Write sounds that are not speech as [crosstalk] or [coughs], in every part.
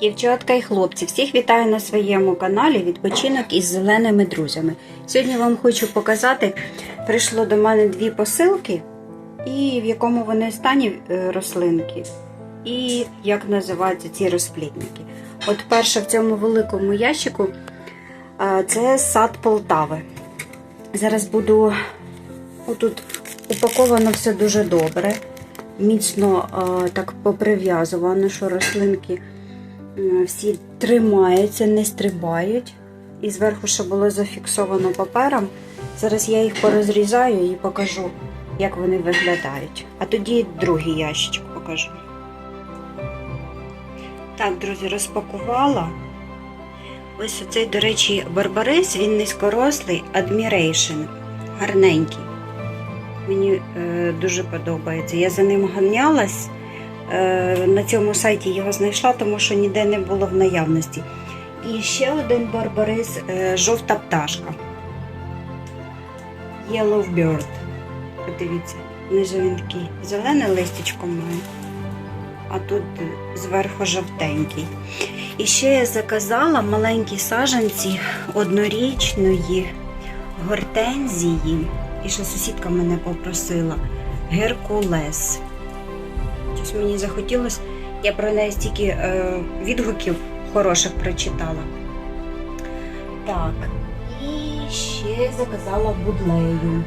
Дівчатка і хлопці, всіх вітаю на своєму каналі Відпочинок із зеленими друзями. Сьогодні вам хочу показати, прийшло до мене дві посилки, і в якому вони стані е, рослинки, і як називаються ці розплідники. От перша в цьому великому ящику е, це сад Полтави. Зараз буду отут упаковано все дуже добре, міцно е, так поприв'язувано, що рослинки всі тримаються, не стрибають. І зверху ще було зафіксовано папером. Зараз я їх порозрізаю і покажу, як вони виглядають. А тоді другий ящичок покажу. Так, друзі, розпакувала. Ось оцей, до речі, барбарис, він низькорослий Admiration. Гарненький. Мені е, дуже подобається. Я за ним ганялась. Е, на цьому сайті його знайшла, тому що ніде не було в наявності. І ще один барбарис е, жовта пташка. Yellow Bird. Подивіться, внизу він такий зелене листячко має, а тут зверху жовтенький. І ще я заказала маленькі саженці однорічної гортензії. І ще сусідка мене попросила Геркулес. Щось мені захотілося, я про неї стільки е, відгуків хороших прочитала. Так, і ще заказала будлею.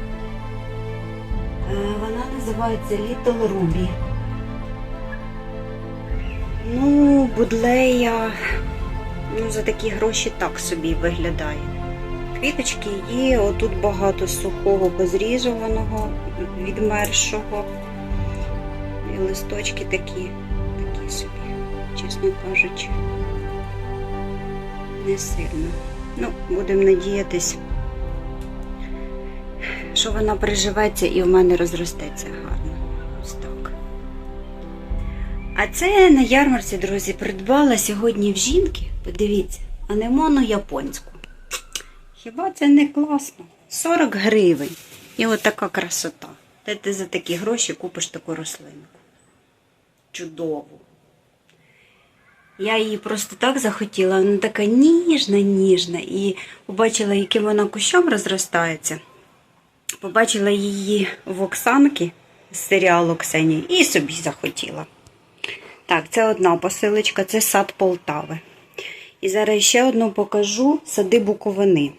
Е, вона називається Little Ruby. Ну, будлея, ну, за такі гроші так собі виглядає. Квіточки є, отут багато сухого позрізуваного, відмершого. Листочки такі, такі собі, чесно кажучи, не сильно. Ну, будемо надіятись, що вона приживеться і в мене розростеться гарно. Ось так. А це на ярмарці, друзі, придбала сьогодні в жінки, подивіться, анемону японську. Хіба це не класно? 40 гривень. І от така красота. Де ти за такі гроші купиш таку рослинку? Чудову. Я її просто так захотіла, вона така ніжна, ніжна. І побачила, яким вона кущом розростається. Побачила її в Оксанки з серіалу Ксенії і собі захотіла. Так, це одна посилочка, це сад Полтави. І зараз ще одну покажу сади Буковини.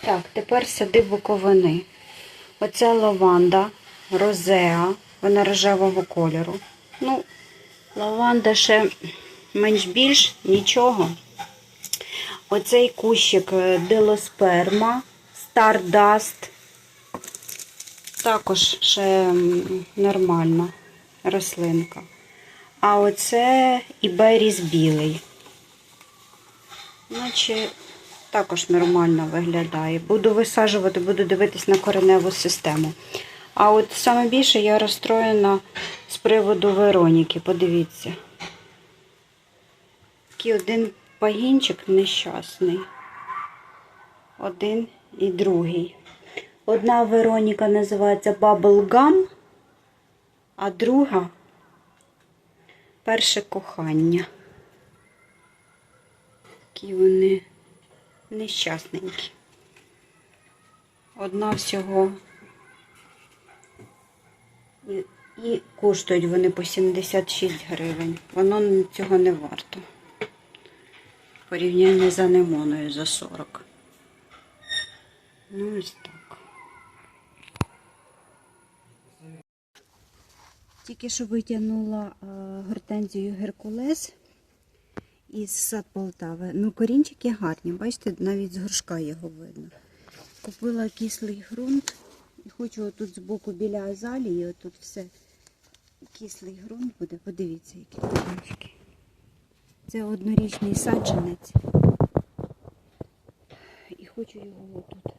Так, тепер сади Буковини. Оце лаванда, розеа, вона рожевого кольору. Ну, лаванда ще менш-більш нічого. Оцей кущик е, делосперма, стардаст. Також ще нормальна рослинка. А оце іберіс білий. Наче також нормально виглядає. Буду висаджувати, буду дивитись на кореневу систему. А от саме більше я розстроєна з приводу Вероніки. Подивіться. Такий один пагінчик нещасний. Один і другий. Одна Вероніка називається Bubble Gum, а друга перше кохання. Такі вони нещасненькі. Одна всього. І, коштують вони по 76 гривень. Воно цього не варто. Порівняння з анемоною за 40. Ну ось так. Тільки що витягнула а, гортензію Геркулес із сад Полтави. Ну, корінчики гарні, бачите, навіть з горшка його видно. Купила кислий ґрунт хочу отут збоку біля азалії, отут все кислий ґрунт буде. Подивіться, які корінчики. Це однорічний саджанець. І хочу його отут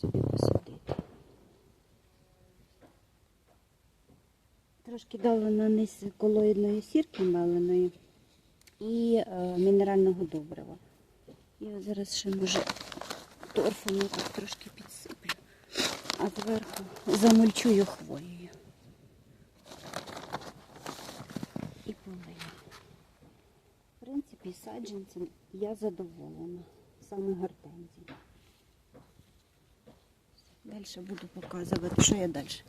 собі посадити. Трошки дала на низ колоїдної сірки меленої і е, мінерального добрива. І зараз ще може торфом так трошки підсиплю, а зверху замульчую хвоєю. І полею. В принципі, саджанцем я задоволена, саме гортензії. Далі буду показувати, що я далі.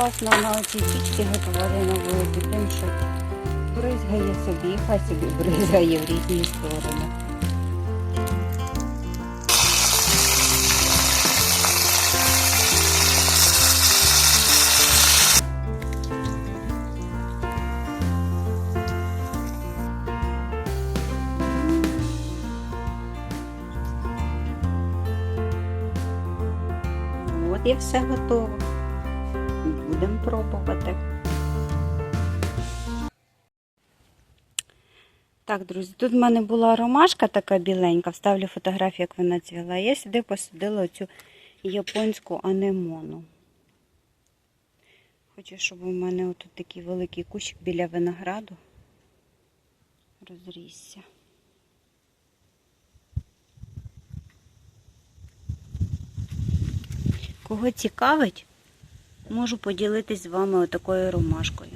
Класно на оцій пічці готувати на тим, що бризгає собі, хай собі бризгає в різні сторони. От і все готово. Так, друзі, тут в мене була ромашка така біленька, вставлю фотографію, як вона цвіла. Я сюди посадила цю японську анемону. Хочу, щоб у мене отут такий великий кущик біля винограду розрісся. Кого цікавить, можу поділитись з вами отакою ромашкою.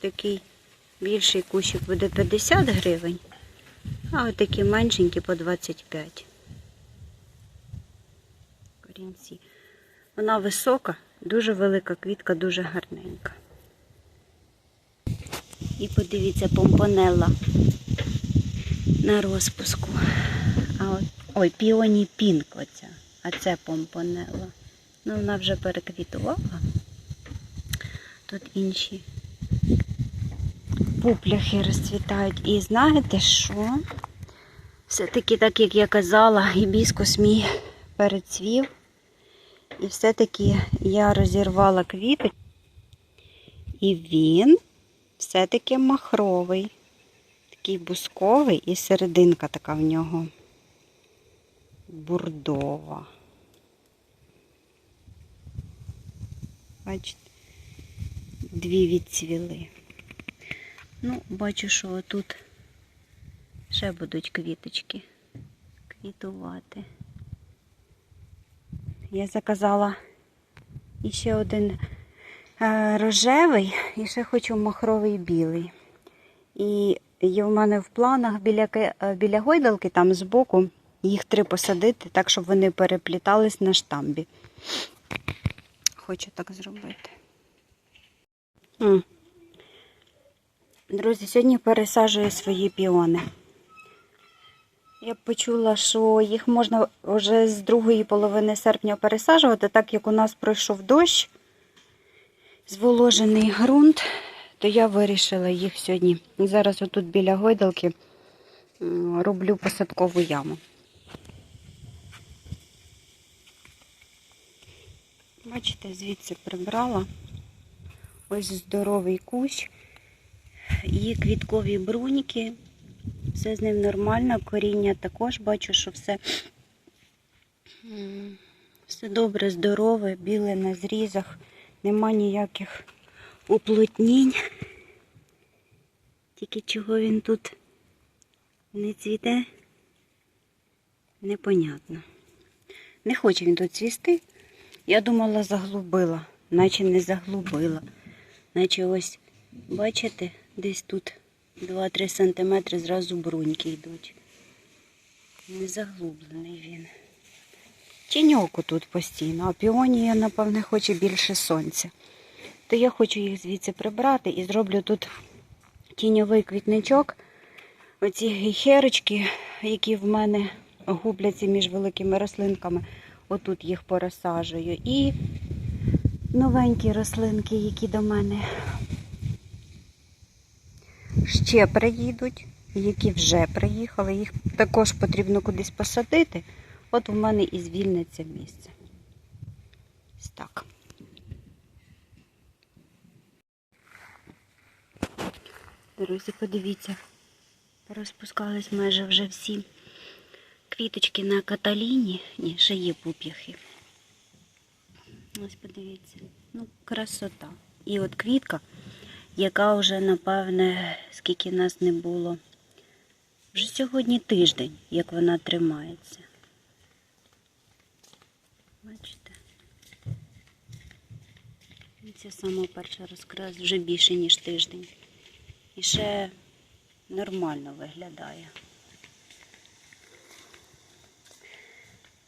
Такий більший кущик буде 50 гривень, а отакі меншенькі по 25. Корінці. Вона висока, дуже велика квітка, дуже гарненька. І подивіться, помпонелла на розпуску. А от, ой, піоні пінк оця, а це помпонелла. Ну, вона вже переквітувала. Тут інші пупляхи розцвітають. І знаєте що? Все-таки, так як я казала, гібіскус мій перецвів. І все-таки я розірвала квіти. І він все-таки махровий. Такий бусковий і серединка така в нього бурдова. Бачите, дві відцвіли. Ну, бачу, що тут ще будуть квіточки квітувати. Я заказала іще один е, рожевий і ще хочу махровий білий. І є в мене в планах біля, е, біля гойдалки, там збоку, їх три посадити, так, щоб вони переплітались на штамбі. Хочу так зробити. Друзі, сьогодні пересаджую свої піони. Я почула, що їх можна вже з другої половини серпня пересаджувати, так як у нас пройшов дощ, зволожений ґрунт, то я вирішила їх сьогодні. І зараз отут біля гойдалки роблю посадкову яму. Бачите, звідси прибрала. Ось здоровий кущ. Є квіткові бруньки. Все з ним нормально. Коріння також бачу, що все, все добре, здорове, біле на зрізах. Нема ніяких уплотнінь. Тільки чого він тут не цвіте, непонятно. Не хоче він тут цвісти. Я думала, заглубила, наче не заглубила. Наче ось, бачите, десь тут 2-3 сантиметри зразу бруньки йдуть. Не заглублений він. Тіньоку тут постійно, а піонія, напевне, хоче більше сонця. то я хочу їх звідси прибрати і зроблю тут тіньовий квітничок. Оці гейхерочки, які в мене губляться між великими рослинками, отут їх порозсаджую. І новенькі рослинки, які до мене ще приїдуть, які вже приїхали, їх також потрібно кудись посадити. От у мене і звільниться місце. Ось так. Друзі, подивіться, розпускались майже вже всі квіточки на каталіні. Ні, ще є пуп'яхи. Ось подивіться. Ну, красота. І от квітка, яка вже, напевне, скільки нас не було. Вже сьогодні тиждень, як вона тримається. Бачите? Це саме перша розкрас вже більше, ніж тиждень. І ще нормально виглядає.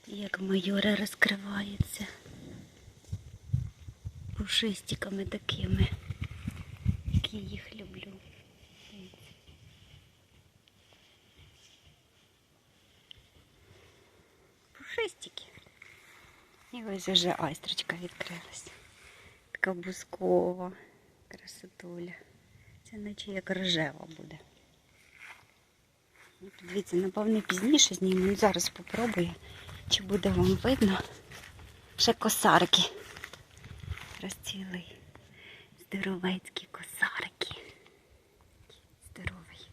Як майора розкривається пушистиками такими, які їх люблю. Пушистики. І ось вже айстрочка відкрилась. Така бускова красотуля. Це наче як рожева буде. Ну, Дивіться, напевно, пізніше зніму. Ну, Зараз попробую, чи буде вам видно. Ще косарки. Розцвіли. Здоровецькі косарки. Здоровий.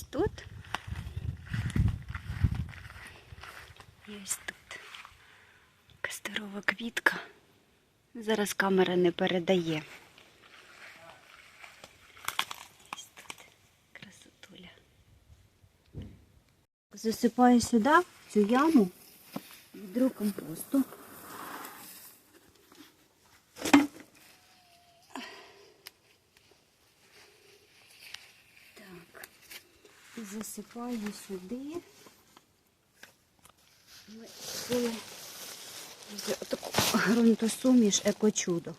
Ось тут. І ось тут. Яка здорова квітка. Зараз камера не передає. Ось тут красотуля. Засипаю сюди, цю яму, відро компосту. Засипаю сюди. Таку ґрунтосуміш екочудо.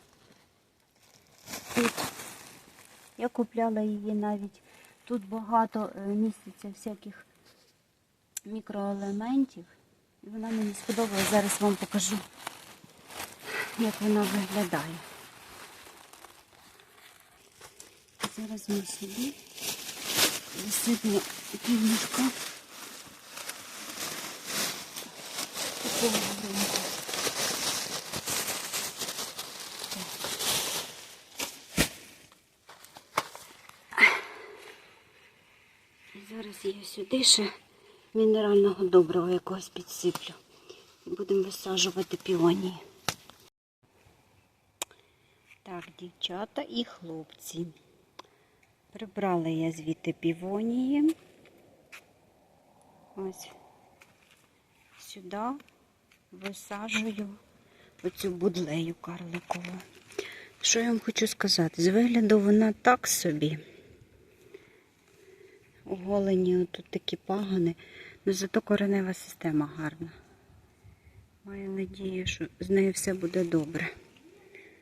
Я купляла її навіть. Тут багато е, міститься всяких мікроелементів. І вона мені сподобалась. Зараз вам покажу, як вона виглядає. Зараз ми сюди висипемо півничка такого ґрунту. Зараз я сюди ще мінерального доброго якогось підсиплю. Будемо висаджувати піонії. Так, дівчата і хлопці. Прибрала я звідти півонії. Ось сюди висаджую оцю будлею карликову. Що я вам хочу сказати? З вигляду вона так собі. Оголені тут такі пагони, але зато коренева система гарна. Маю надію, що з нею все буде добре.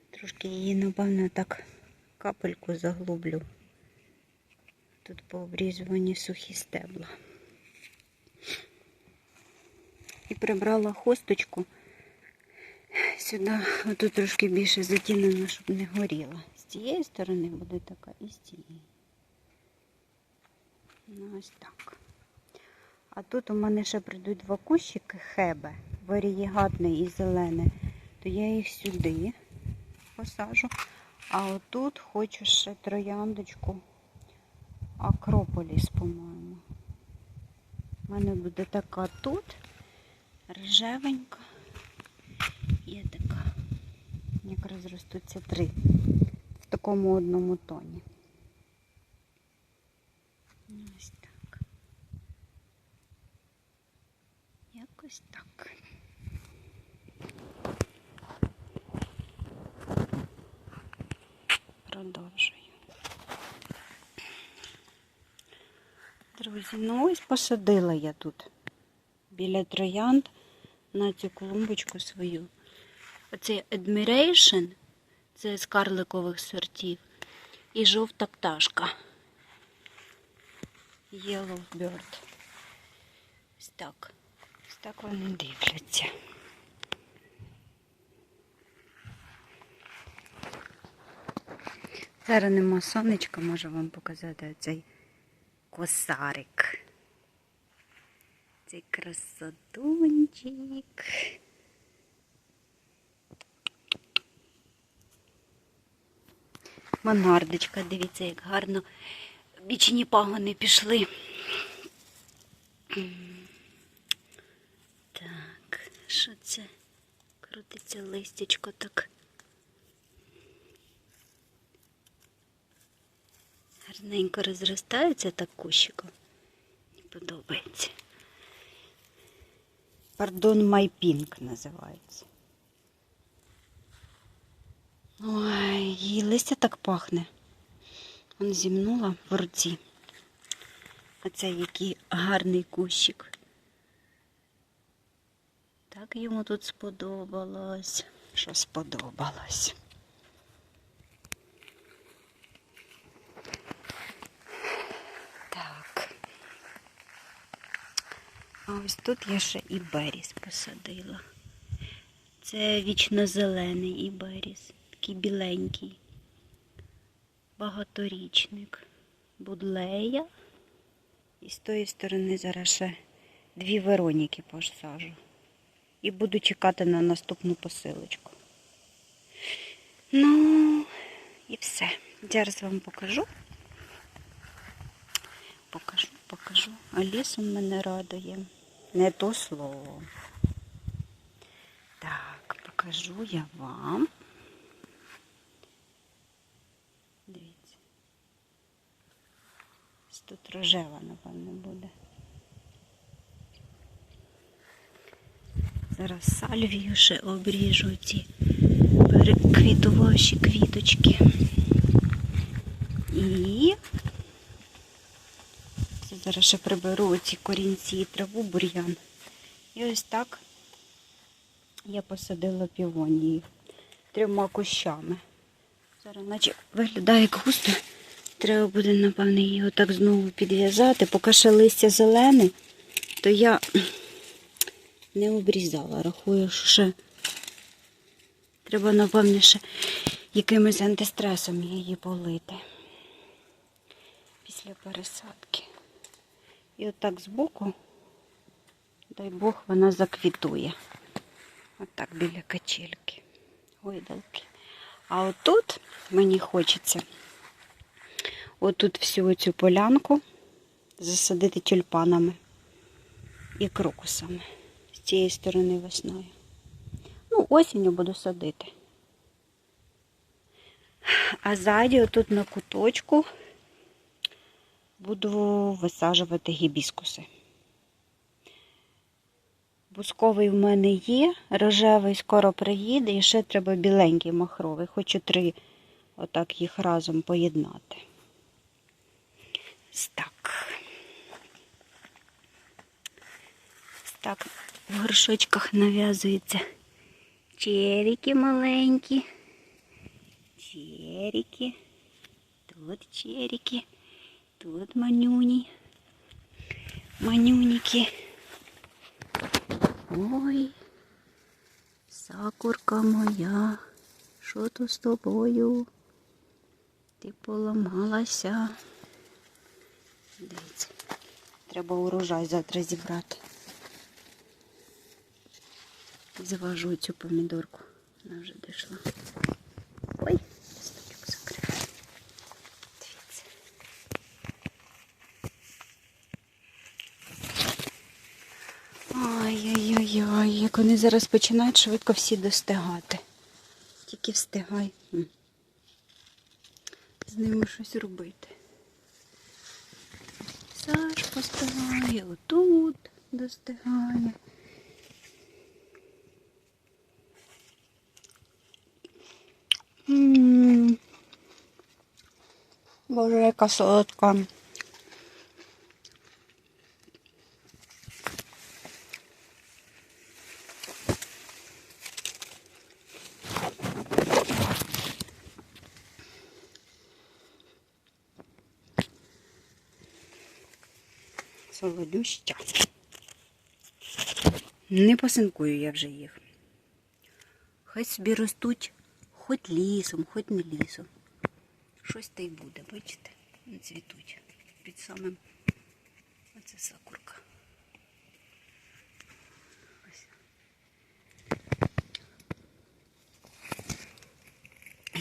Трошки її, напевно, так капельку заглублю. Тут пообрізувані сухі стебла. І прибрала хосточку сюди, отут трошки більше затінено, щоб не горіла. З цієї сторони буде така і з цієї. Ну, ось так. А тут у мене ще прийдуть два кущики хебе, варієгатне і зелене, то я їх сюди посажу. А отут хочу ще трояндочку Акрополіс, по-моєму. У мене буде така тут, рожевенька. Є така, як розростуться три в такому одному тоні. Ось так. Якось так. Продовжую. Друзі, ну ось посадила я тут біля троянд на цю клумбочку свою. Оцей Admiration Це з карликових сортів. І жовта пташка. Yellow bird. Ось так. Ось так вони дивляться. Зараз нема сонечка, можу вам показати оцей косарик. Цей красотунчик. Монардочка, дивіться, як гарно бічні пагони пішли. Так, що це? Крутиться листячко так. Гарненько розростаються так кущиком. Мені подобається. Пардон, майпінк називається. Ой, її листя так пахне. Вон зімнула в руці. Оце який гарний кущик. Так йому тут сподобалось. Що сподобалось. А ось тут я ще і беріс посадила. Це вічно зелений іберіс, такий біленький, багаторічник, будлея. І з тої сторони зараз ще дві Вероніки посажу. І буду чекати на наступну посилочку. Ну, і все. Зараз вам покажу. Покажу, покажу. А лісом мене радує. Не то слово. Так, покажу я вам. Дивіться. Тут рожева, напевно, буде. Зараз сальвію ще обріжу ці переквітувавші квіточки. І зараз ще приберу ці корінці і траву бур'ян. І ось так я посадила півонії трьома кущами. Зараз наче виглядає як густо. Треба буде, напевно, її отак знову підв'язати. Поки ще листя зелене, то я не обрізала. Рахую, що ще треба, напевно, ще якимось антистресом її полити після пересадки. І отак збоку, дай Бог, вона заквітує. Отак біля качельки, гойдалки. А отут мені хочеться отут всю цю полянку засадити тюльпанами і крокусами з цієї сторони весною. Ну, осінню буду садити. А ззаді, отут на куточку, буду висаджувати гібіскуси. Бусковий в мене є, рожевий скоро приїде і ще треба біленький махровий. Хочу три отак їх разом поєднати. Так. Так в горшочках нав'язуються черіки маленькі. Черіки. Тут черіки. Тут манюні. Манюніки. Ой, сакурка моя, що то з тобою? Ти поламалася. Дивіться, треба урожай завтра зібрати. Завожу цю помідорку. Вона вже дійшла. Ой, стучок закрив. Дивіться. Ай-яй-яй-яй, як вони зараз починають швидко всі достигати. Тільки встигай. З ними щось робити. Саш постигає, отут достигає. Боже, яка солодка. Солодюща. Не посинкую я вже їх. Хай собі ростуть хоч лісом, хоч не лісом. Щось та й буде, бачите? Цвітуть. Під самим оце сакурка. Ось.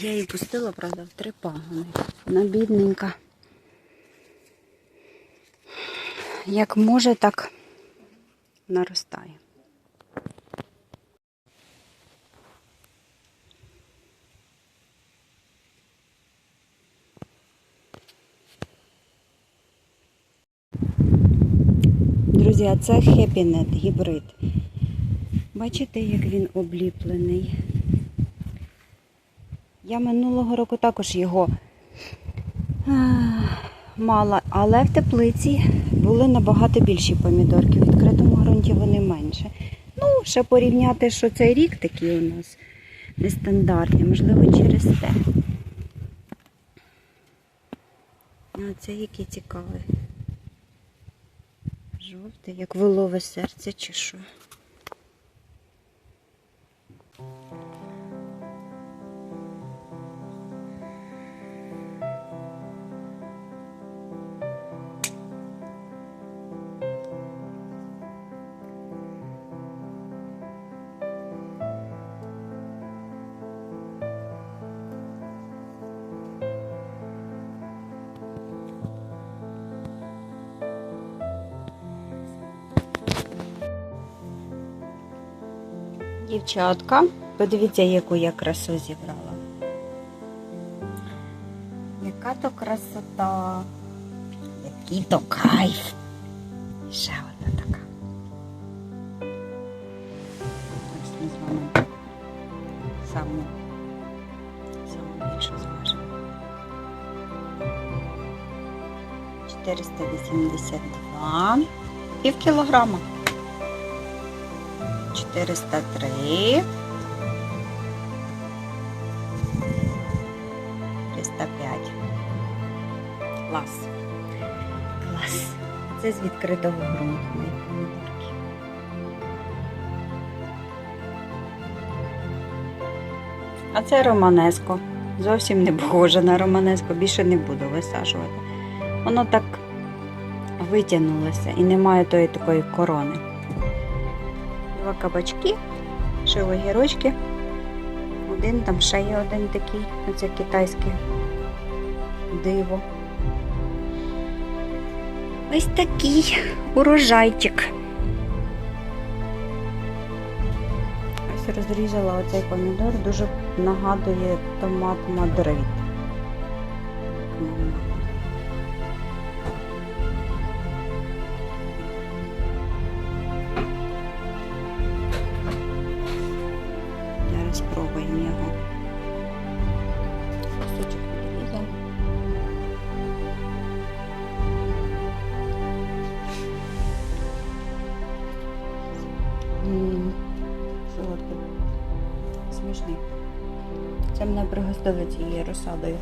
Я її пустила, правда, в три пагони. Вона бідненька. Як може, так наростає. Друзі, а це хепінет гібрид. Бачите, як він обліплений. Я минулого року також його мала, але в теплиці були набагато більші помідорки. В відкритому ґрунті вони менше. Ну, ще порівняти, що цей рік такий у нас нестандартний, можливо, через те. А це який цікавий. Жовтий, як волове серце чи що. Дівчатка, подивіться, яку я красу зібрала. Яка то красота, який то кайф. І Ще одна така. Ось ми з вами саму, саму більшу зважимо. 482 пів кілограма. 403. 305. Клас. Клас. Це з відкритого ґрунту. А це романеско. Зовсім не похоже на романеско, більше не буду висаджувати. Воно так витягнулося і немає тої такої корони два кабачки, ще. Один там ще є один такий, оце китайське диво. Ось такий урожайчик. Ось розрізала оцей помідор, дуже нагадує томат Мадрид. Мене пригостили цією розсадою.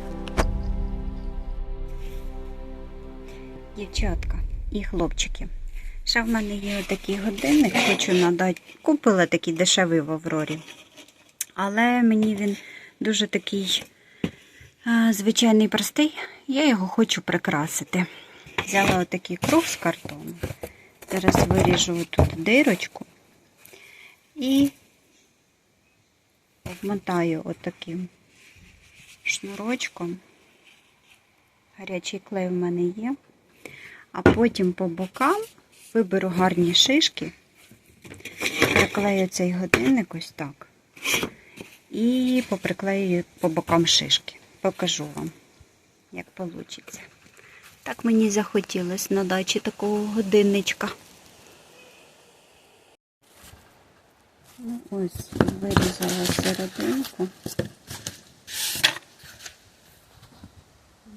Дівчатка і хлопчики. Ще в мене є такий годинник, хочу надати. Купила такий дешевий в Аврорі. Але мені він дуже такий а, звичайний простий. Я його хочу прикрасити. Взяла отакий круг з картону. Зараз виріжу тут дирочку і обмотаю отаким шнурочком. Гарячий клей в мене є. А потім по бокам виберу гарні шишки, приклею цей годинник ось так. І поприклею по бокам шишки. Покажу вам, як вийде. Так мені захотілося на дачі такого годинничка. Ну, ось, вирізала серединку.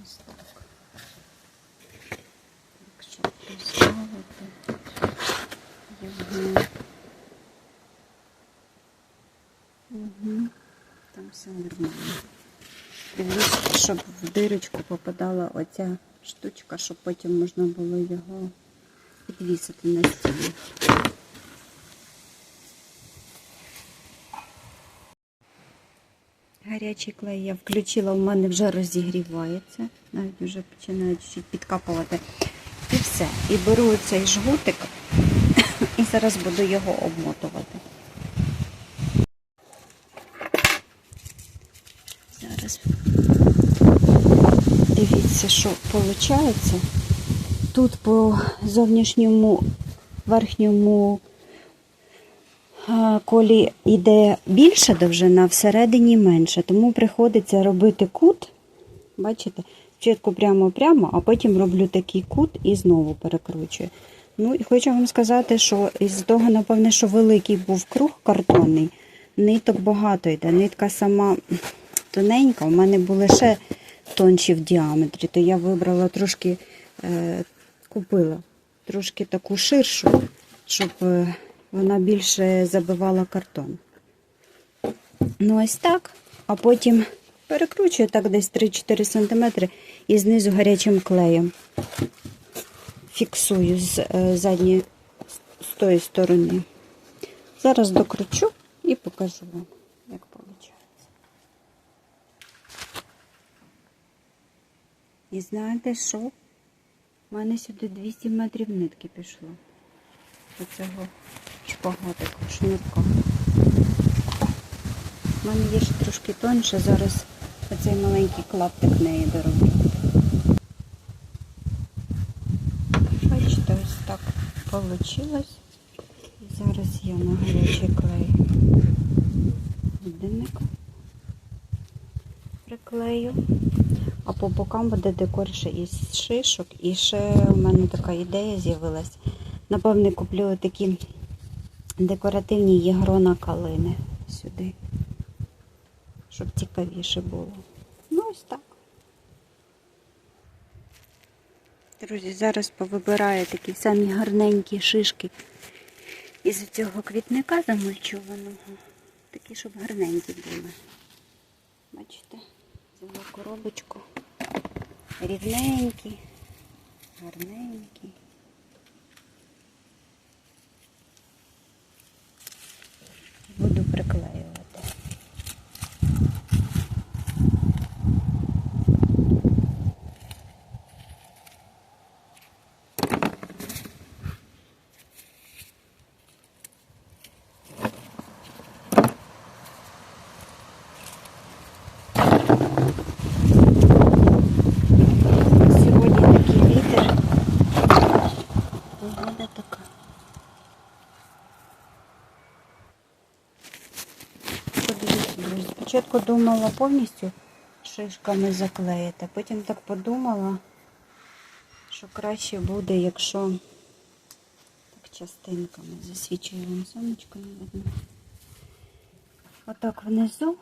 Ось так. Якщо поставити його. Угу. Там все нормально. Дивлюсь, щоб в дирочку попадала оця штучка, щоб потім можна було його підвісити на стіну. Гарячий клей я включила, у мене вже розігрівається, навіть вже починає чуть підкапувати. І все. І беру цей жгутик [coughs] і зараз буду його обмотувати. Зараз дивіться, що виходить. Тут по зовнішньому верхньому колі йде більша довжина, всередині менша, тому приходиться робити кут. Бачите, спочатку прямо-прямо, а потім роблю такий кут і знову перекручую. Ну і хочу вам сказати, що із того, напевне, що великий був круг картонний, ниток багато йде. Нитка сама тоненька, у мене були ще тонші в діаметрі, то я вибрала трошки, е, купила трошки таку ширшу, щоб е, вона більше забивала картон. Ну, ось так. А потім перекручую так десь 3-4 см і знизу гарячим клеєм. Фіксую з е, задньої з тої сторони. Зараз докручу і покажу вам, як виходить. І знаєте що? У мене сюди 200 метрів нитки пішло. Оцього шпагатика, шнурка. У мене є ще трошки тоньше, зараз оцей маленький клаптик неї дороблю. Бачите, ось так вийшло. Зараз я на гарячий клей годинник приклею. А по бокам буде декор ще із шишок. І ще у мене така ідея з'явилась. Напевне, куплю такі декоративні єгрона калини сюди, щоб цікавіше було. Ну, ось так. Друзі, зараз повибираю такі самі гарненькі шишки із цього квітника замульчованого. Такі, щоб гарненькі були. Бачите, коробочку. рівненький, гарненькі. Буду приклеювати. Сьогодні такий вітер. Погода така. Подивіться. Спочатку думала повністю шишками заклеїти, потім так подумала, що краще буде, якщо так частинками засвічую вам сонечко не видно. Отак внизу.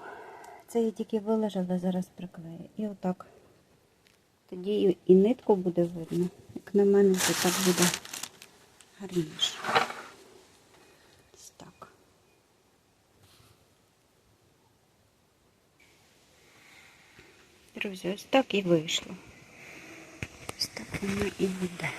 Це я тільки вилежала, зараз приклею. І отак. Тоді і нитку буде видно. Як на мене, то так буде гарніше. Ось так. Друзі, ось так і вийшло. Ось так воно і буде.